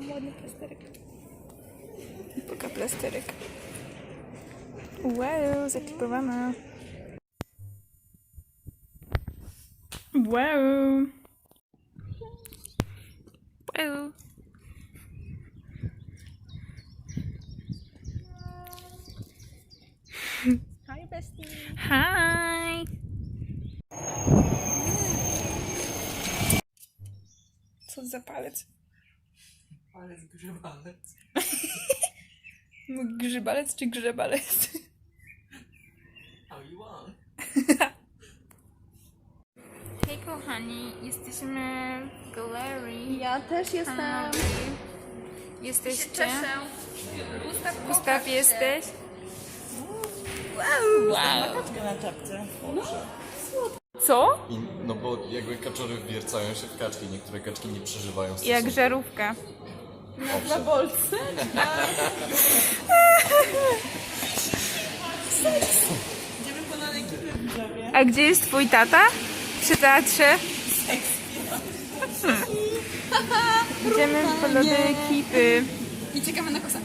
Mam ładny plasterek. Poka plasterek. Wow, zaklipowana. Wow. Wow. Hi, bestie. Hi. Co za palec? Ale zgrzebalec. Grzybalec czy grzebalec? How you want? Hej kochani, jesteśmy w galerii. Ja też jestem. Jesteście? Gustaw, Gustaw jesteś? Makaczka na czapce. Co? I, no bo jakby kaczory wwiercają się w kaczki, niektóre kaczki nie przeżywają Jak stosunku. żarówka. Na bolce. Idziemy po na. A gdzie jest twój tata? Przy teatrze? Hmm. Idziemy po lody ekipy. I czekamy na kosę.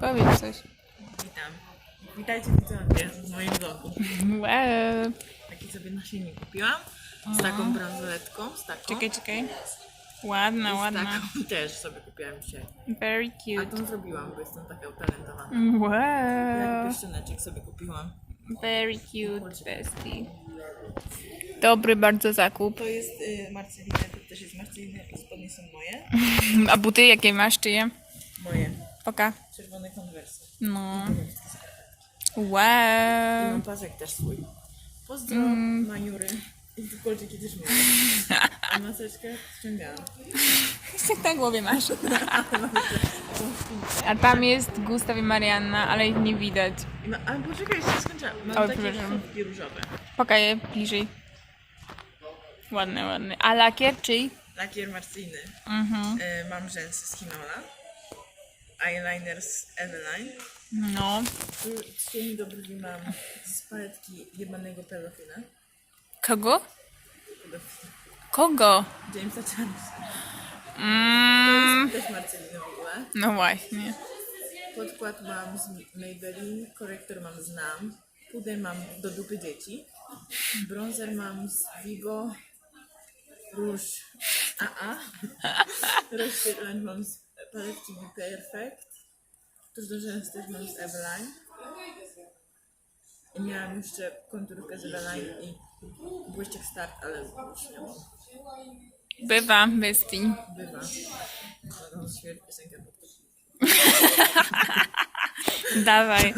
Powiedz coś. Witam. Witajcie widzowie w moim vlogu. Wow. Taki sobie nasiennik kupiłam. Z taką bransoletką, z taką. Czekaj, czekaj. Ładna, I ładna. taką też sobie kupiłam dzisiaj. Very A cute. tą zrobiłam, bo jestem taka utalentowana. Wow. Jak pierścioneczek sobie kupiłam. Very cute, bestie. Dobry bardzo zakup. To jest y, Marcelina, to też jest Marcelina i spodnie są moje. A buty jakie masz, czyje? Moje. Poka. Czerwone konwersy. No. I Wow. mam pasek też swój. Pozdro, maniury. I kolczyki też miałam. A maseczkę ściągałam. Jak na głowie masz. A tam jest Gustaw i Marianna, ale ich nie widać. No, a poczekaj, jeszcze skończyłam. Mam Oj, takie przepraszam. różowe. Pokaż je bliżej. Ładny, ładny. A lakier czyj? Lakier marcyjny. Mhm. Y, mam rzęsy z Hinola. Eyeliner z Eveline. No. Tu cień do brwi mam z paletki jebanego pedofila. Kogo? Kogo? Jamesa Charlesa. Mm, Też Marcelino w ogóle. no właśnie. Podkład mam z Maybelline, korektor mam z NAM, puder mam do dupy dzieci, bronzer mam z Vigo, róż AA, rozświetlacz mam z paletki Be Perfect, tuż do rzęs też mam z Eveline. I miałam jeszcze konturkę z Eveline i błyszczek start, ale. Bywa, bestii. Bywa. No. Dawaj.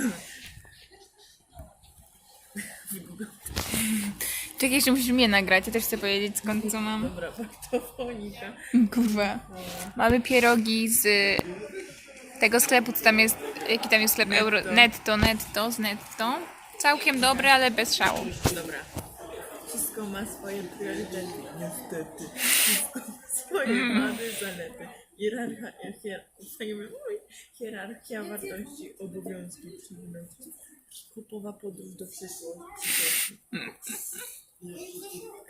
Czekaj, jeszcze musisz mnie nagrać. Ja też chcę powiedzieć skąd co mam. Dobra, paktofonika. Kurwa. Mamy pierogi z tego sklepu, co tam jest, jaki tam jest sklep Netto. Euro, netto, netto, z netto. Całkiem dobre, ale bez szału. Dobra. Wszystko ma swoje priorytety, niestety. Wszystko ma swoje wady, zalety. Hierarchia, hier, oj, hierarchia wartości, obowiązki, przyjemności. Kupowa podróż do przyszłości.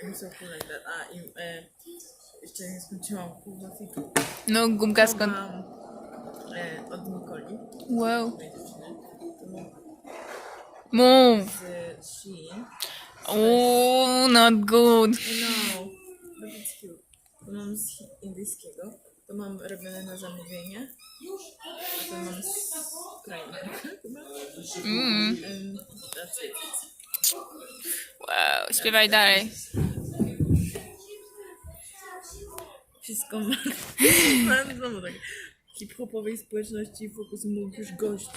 I'm so cool like that. A, i e, jeszcze nie skończyłam kurwa fitu. No, gumka skąd? Mam e, od Nikoli, Wow. mojej dziewczyny. To z Shein. Ooh, not good. No, but it's cute. To mam z indyjskiego. To mam robione na zamówienie. A to mam z chyba. Mm. And that's it. Wow, śpiewaj dalej. Wszystko ma. Mam znowu tak. Hip-hopowej społeczności fokus mógł już gości.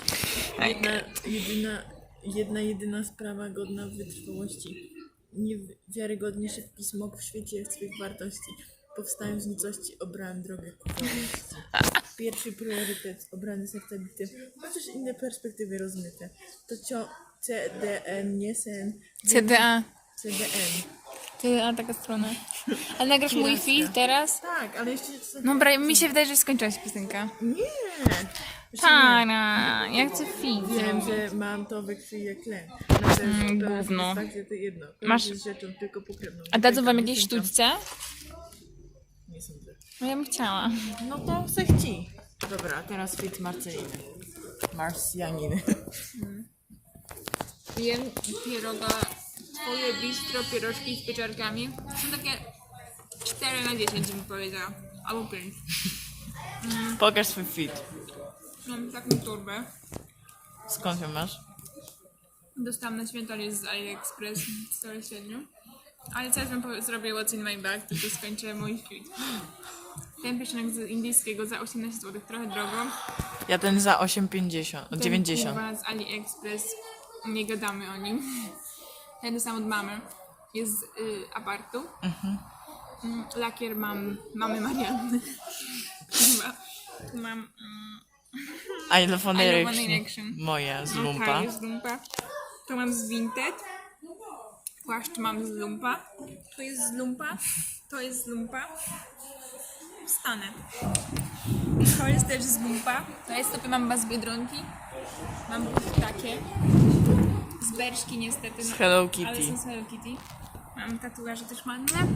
Jedna, jedyna, jedna, jedyna sprawa godna wytrwałości. Niewiarygodnie szybki smok w świecie swych wartości. Powstałem z nicości, obrałem drogę ku wolności. Pierwszy priorytet, obrany sercebitym, chociaż inne perspektywy rozmyte. To cio CDN, nie sen. CDA. CDN. CDA, taka strona. Ale nagrasz mój film teraz? Tak, ale jeszcze... No, bra- mi się wydaje, że skończyła się piosenka. Nie! Pana, ja chcę film. Wiem, że mam to we krwi jak len. Na Mm, to gówno. jedno. Masz- rzeczą tylko pokrewną. A dadzą wam jakieś sztućce? Nie sądzę. No ja bym chciała. No to se chci. Dobra, teraz fit marceliny. Marsjaniny. Jem pieroga, twoje bistro, pierożki z pieczarkami. Są takie 4 na 10 bym powiedziała. Albo 5. Pokaż swój fit. Mam taką torbę. Skąd ją masz? Dostałam na święta list z AliExpress w stole średnią. Ale co ja wam powie- zrobię what's in my bag, tylko skończę mój fit. Ten pieszonek z indyjskiego za 18 zł, trochę drogo. Ja ten za 8,50. Ten 90. kurwa z AliExpress, nie gadamy o nim. Ten dostałam od mamy. Jest z y, apartu. Mm, Lakier mam mamy Marianny. Chyba. Mam mm, I love One I love Direction. One Direction. Moja z no, lumpa. Z lumpa. Tu mam z Vinted. Płaszcz mam z lumpa. To jest z lumpa. To jest z lumpa. Wstanę. To jest też z lumpa. To jest stopy mam z Biedronki. Mam buty takie. Z Berszki niestety. Z Hello Ale Kitty. są z Hello Kitty. Mam tatuaże też ładne.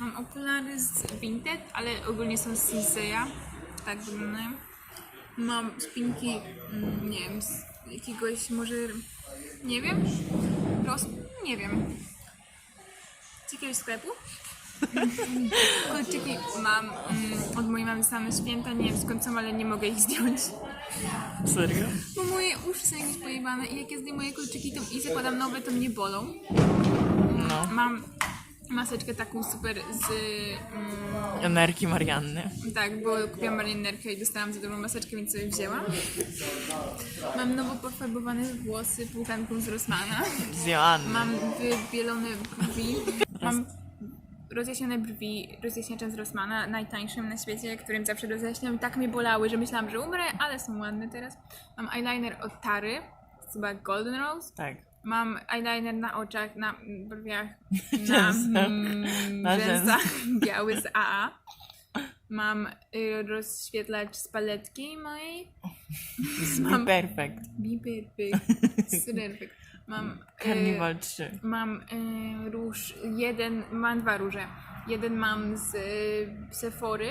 Mam okulary z Vinted, ale ogólnie są z Sinseya. Tak wyglądają. Mam spinki, mm, nie wiem, z jakiegoś może, nie wiem, roz, nie wiem, z jakiegoś sklepu. Kolczyki mam mm, od mojej mamy same święta, nie wiem skąd są, ale nie mogę ich zdjąć. Serio? Bo moje uszy są jakieś pojebane i jak ja zdejmuję kolczyki to, i zakładam nowe, to mnie bolą. No. Mam maseczkę taką super z... Mm, Energii Marianny. tak, bo kupiłam marynarkę i dostałam za dobrą maseczkę, więc sobie wzięłam. Mam nowo pofarbowane włosy płukanką z Rossmana. Z Joanny. Mam wybielone brwi. Mam rozjaśnione brwi rozjaśniaczem z Rossmana, najtańszym na świecie, którym zawsze rozjaśniam. I tak mnie bolały, że myślałam, że umrę, ale są ładne teraz. Mam eyeliner od Tary, chyba Golden Rose. Tak. Mam eyeliner na oczach, na brwiach, na mm, Na rzęsach, biały z AA. Mam y, rozświetlacz z paletki mojej. Mam perfect. Biberpyk. Synerpyk. Mam, y, Carnival 3. mam y, róż, jeden, mam dwa róże. Jeden mam z y, Sephory,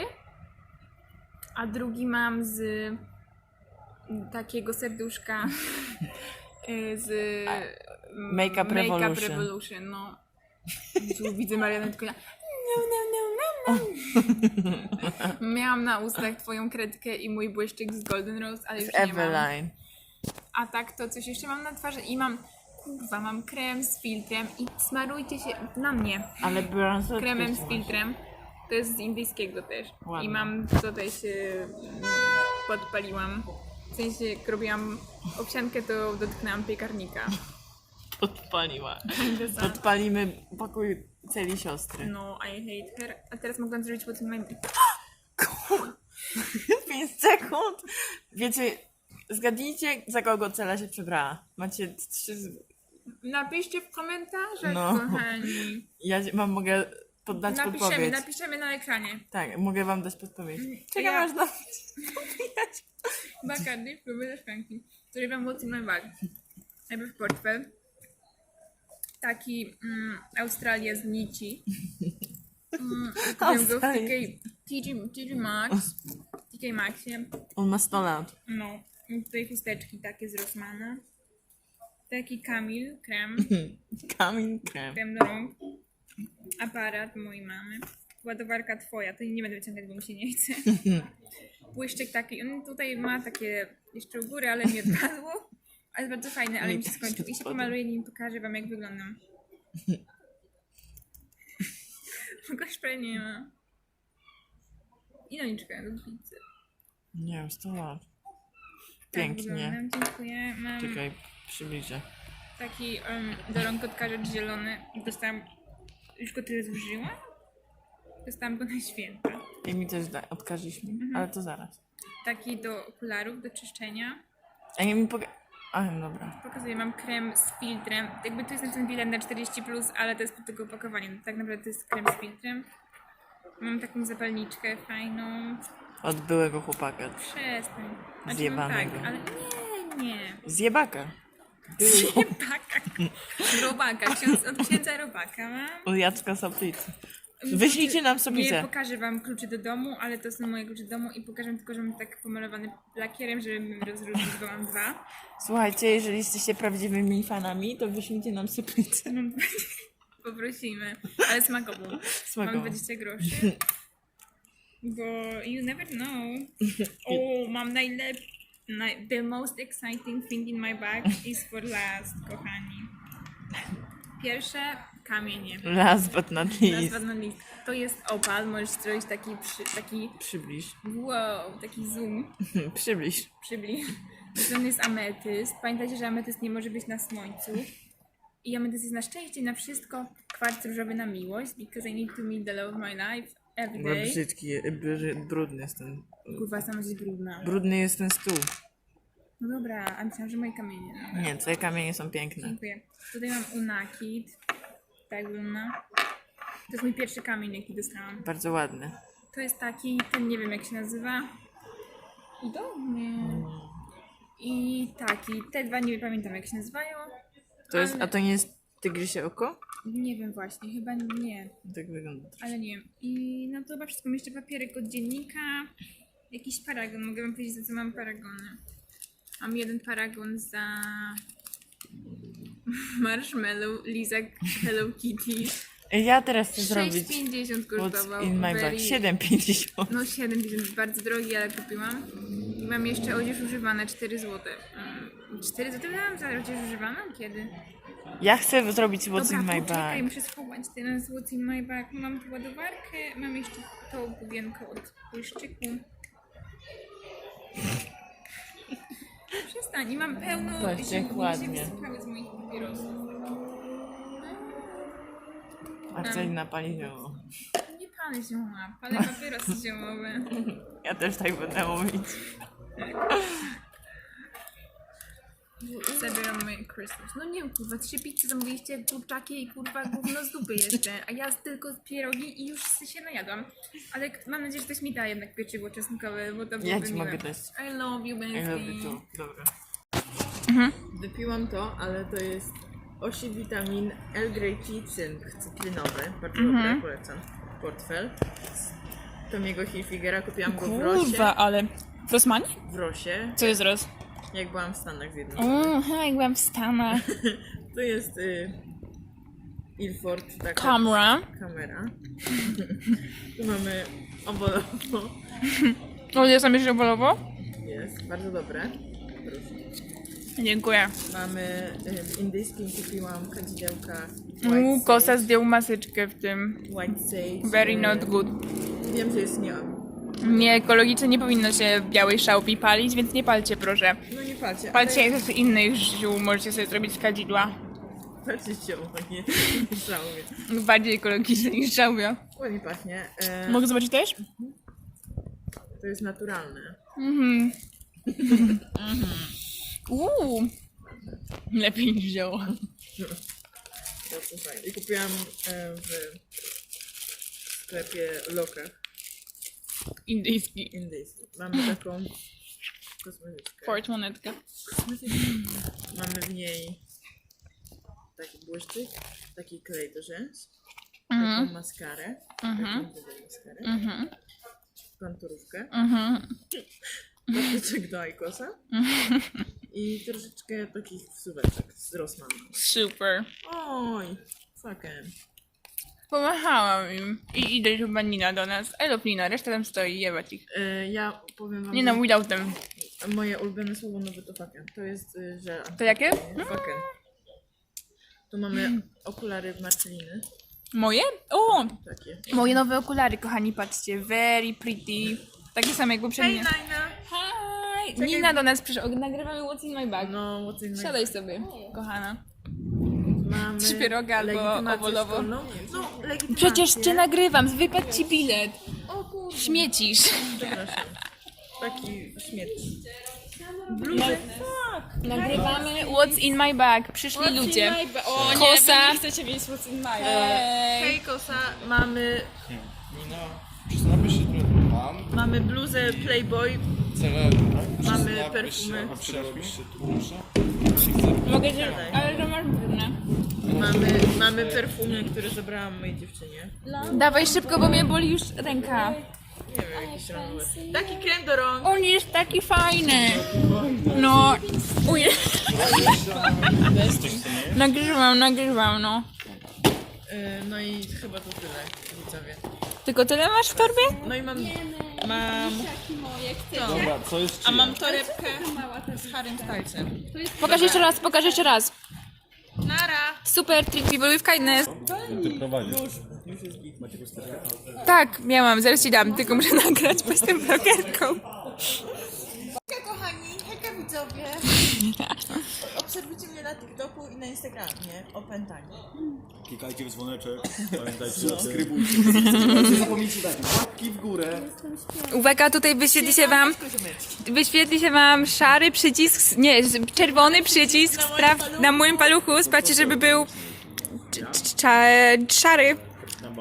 a drugi mam z y, takiego serduszka y, z mm, Make Revolution. Revolution, no. Tu widzę Marianę tylko ja. No, no, no, no, no. Miałam na ustach twoją kredkę i mój błyszczyk z Golden Rose, ale już Z nie mam. Eveline. A tak to coś jeszcze mam na twarzy i mam, kurwa, mam krem z filtrem i smarujcie się na mnie Ale brązowy. kremem z filtrem. To jest z indyjskiego też. Ładne. I mam tutaj się mm, podpaliłam. W sensie jak robiłam owsiankę, to dotknęłam piekarnika. Podpaliła. Podpalimy pokój celi siostry. No, I hate her. A teraz mogłam zrobić po tym momencie. 5 sekund. Wiecie, zgadnijcie, za kogo cela się przebrała. Macie trzy. z- Napiszcie w komentarzach, No. kochani. Ja wam mogę poddać Napiszemy, podpowiedź. napiszemy na ekranie. Tak, mogę wam dać podpowiedź. Czekam Ja- aż na... Bacardi w próbie ze szklanki, który wam bag. Najpierw portfel. Taki mm, Australia z nici. Mm, kupiłam go w. TK, TG, Maxx. TK Maxie. On ma 100 lat. No. I tutaj chusteczki takie z Rossmana. Taki Kamil, krem. Kamień krem. Krem do rąk. Aparat mojej mamy. Ładowarka twoja, to nie będę wyciągać, bo mi się nie chce. Błyszczyk taki, on tutaj ma takie jeszcze u góry, ale mi odpadło. Ale jest bardzo fajny, ale Mi się skończył. I się pomaluję nim, pokażę wam jak wyglądam. Go szpray nie ma. I doniczkę do pizzy. Nie wiem, 100 lat. Tak Pięknie. wyglądam, dziękuję. Mam Czekaj, przybliżę. taki um, do rąk odkażacz zielony. Dostałam, już go tyle zużyłam? Dostałam go na święta. I mi też da, odkażliśmy, Mhm. ale to zaraz. Taki do okularów, do czyszczenia. A nie mi poga... A, dobra. Pokazuję, mam krem z filtrem. Jakby to jest na ten bilet na 40, ale to jest pod tego opakowanie. Tak naprawdę to jest krem z filtrem. Mam taką zapalniczkę fajną. Od byłego chłopaka. Przestań. Znaczy, no Zjebanego. tak, ale nie, nie. Zjebaka. Zjebaka. Robaka. Ksiądz, od księdza robaka mam. Od Jacka Soplicy. Wyślijcie nam Nie sobie. pokażę wam kluczy do domu, ale to są moje klucze do domu i pokażę tylko, że mam tak pomalowany lakierem, żeby mi rozróżnić, bo mam dwa. Słuchajcie, jeżeli jesteście prawdziwymi fanami, to wyślijcie nam syplicę. Mam Poprosimy, ale smakową. Mam Smakową. 20 groszy. Bo you never know. O, mam najlepszy. The most exciting thing in my bag is for last, kochani. Pierwsze kamienie. Last but not Last least. but not least. To jest opal, możesz zrobić taki, przy, taki Przybliż. wow, taki zoom. Przybliż. Przybliż. Następny jest ametyst. Pamiętajcie, że ametyst nie może być na słońcu. I ametyst jest na szczęście i na wszystko. Kwarc różowy na miłość. Because I need to meet the love of my life every Bo brzydki, brzy- brudny jest ten. Kurwa, sama jest brudna. Brudny jest ten stół. No dobra, a myślałam, że moje kamienie. No. Nie, twoje kamienie są piękne. Dziękuję. Tutaj mam unakit. Tak wygląda. To jest mój pierwszy kamień, jaki dostałam. Bardzo ładny. To jest taki, ten nie wiem jak się nazywa. I to? Nie. I taki, te dwa nie pamiętam jak się nazywają. To jest, a to nie jest tygrysie oko? Nie wiem właśnie, chyba nie, Tak wygląda. ale nie wiem. I no to chyba wszystko. Mam jeszcze papierek od dziennika. Jakiś paragon, mogę wam powiedzieć za co mam paragony. Mam jeden paragon za marshmallow, lizak Hello Kitty. Ja teraz chcę zrobić 6,50 what's kosztował. in my bag. very- 7,50. No 7,50, bardzo drogi, ale kupiłam. I mam jeszcze odzież używana, 4 zł. 4 zł dałam za odzież używaną? Kiedy? Ja chcę zrobić what's in my poczekaj, bag. muszę schować teraz what's in my bag. Mam tu ładowarkę, mam jeszcze to gubienko od błyszczyku. Przestań, i mam pełno jak mi ładnie. się wysypały z moich papierosów. Marcelina pali zioło. Nie palę zioła, palę papierosy ziołowe. Ja też tak będę mówić. Zabieram moje Christmas. No nie wiem, kurwa, trzy pizzy zamówiliście, kurczaki i kurwa gówno z dupy jeszcze. A ja tylko pierogi i już się najadłam. Ale k- mam nadzieję, że ktoś mi da jednak pieczywo czosnkowe, bo to byłoby Ja ci miłe. mogę dać. I love you, Ja robię to. Dobra. Wypiłam to, ale to jest osi witamin L Grey Tea Cynk cytrynowy. Bardzo dobre, polecam. Portfel. Tomiego Hilfigera kupiłam go w Rosie. Kurwa, ale... W Rosmanie? W Rosie, Co jest Ros? Jak byłam w Stanach z jednym. Aha, jak byłam w Stanach. To jest y, Ilford, taka Kamera. kamera. tu mamy obolowo. O, ja sam jeszcze bolowo? Jest, bardzo dobre. Dziękuję. Mamy y, w indyjskim kupiłam kadzidełka Uuu, white kosa sage, zdjął maseczkę w tym. white sage. Very y, not good. Wiem, że jest nie. Nie, ekologicznie nie powinno się białej szałpi palić, więc nie palcie proszę. No nie palcie. Palcie z innych ziół, możecie sobie zrobić z kadzidła. Ale palcie bo nie żałuję. Bardziej ekologiczne niż żałwia. Ładnie pachnie. E, Mogę zobaczyć też? to jest naturalne. Mhm. Uuu. Lepiej niż zioło. I kupiłam e, w sklepie Lokach Indyjski. indyjskim. Mamy taką kosmetyczkę. Portmonetka. Mamy w niej taki błyszczyk, taki klej do rzęs, Mhm. taką maskarę, Mhm. taką maskarę, Mhm. konturówkę, Mhm. patyczek do Aikosa i troszeczkę takich wsuweczek z Rossmana. Super. Oj, fucking. Pomachałam im. I idę chyba Nina do nas. I Nina, reszta tam stoi, jebać ich. E, ja powiem wam, Nie no, without moje ulubione słowo nowe to fucking. To jest y, żel. To jakie? Fucking. Tu mamy okulary Marceliny, Moje? O! takie. Moje nowe okulary, kochani, patrzcie. Very pretty. Takie same jak poprzednie. Nina! Hi! Nina do nas przyszła. Nagrywamy What's in my bag. No, what's in my Siadaj sobie, kochana. Mamy Trzy pierogi albo legitymację owolowo. szkolną. No, legitymację. Przecież cię nagrywam, wypadł ci bilet. O kurde, Śmiecisz. przepraszam. Taki śmieć. Nagrywamy What's in my bag. Przyszli ludzie. O nie, Kosa. nie chcecie wiedzieć what's in my bag. Hej. Kosa, mamy, Nina, przyznałabyś się trochę pan? mamy bluzę Playboy, Mamy przyznałabyś perfumy. się- A przydałabyś się tu proszę? Mogę, że... Ale to masz brudne. No Mamy, mamy perfumy, które zabrałam mojej dziewczynie. Dawaj szybko, bo mnie boli już ręka. Nie wiem, jakiś randomy. Taki krem do rąk. On jest taki fajny. No, uj. Nagrywam, nagrywam, no. Yy, no i chyba to tyle, widzowie. Tylko tyle masz w torbie? No i mam... Mam... Dobra, co jest A mam torebkę z Harrym Stylesem. Pokaż jeszcze raz, pokaż jeszcze raz. Nara! Super, trick people with kindness. Tak, miałam, zaraz ci dam, tylko muszę nagrać, bo jestem blogerką. Widzowie. Obserwujcie mnie na TikToku i na Instagramie. Opętanie. Klikajcie w dzwoneczek, pamiętajcie, subskrybujcie. Nie zapomnijcie dać łapki w górę. Uwaga, tutaj wyświetli się wam, wyświetli się wam szary przycisk, nie, czerwony przycisk spraw na moim paluchu, sprawdźcie, żeby był cz- cz- cza- szary.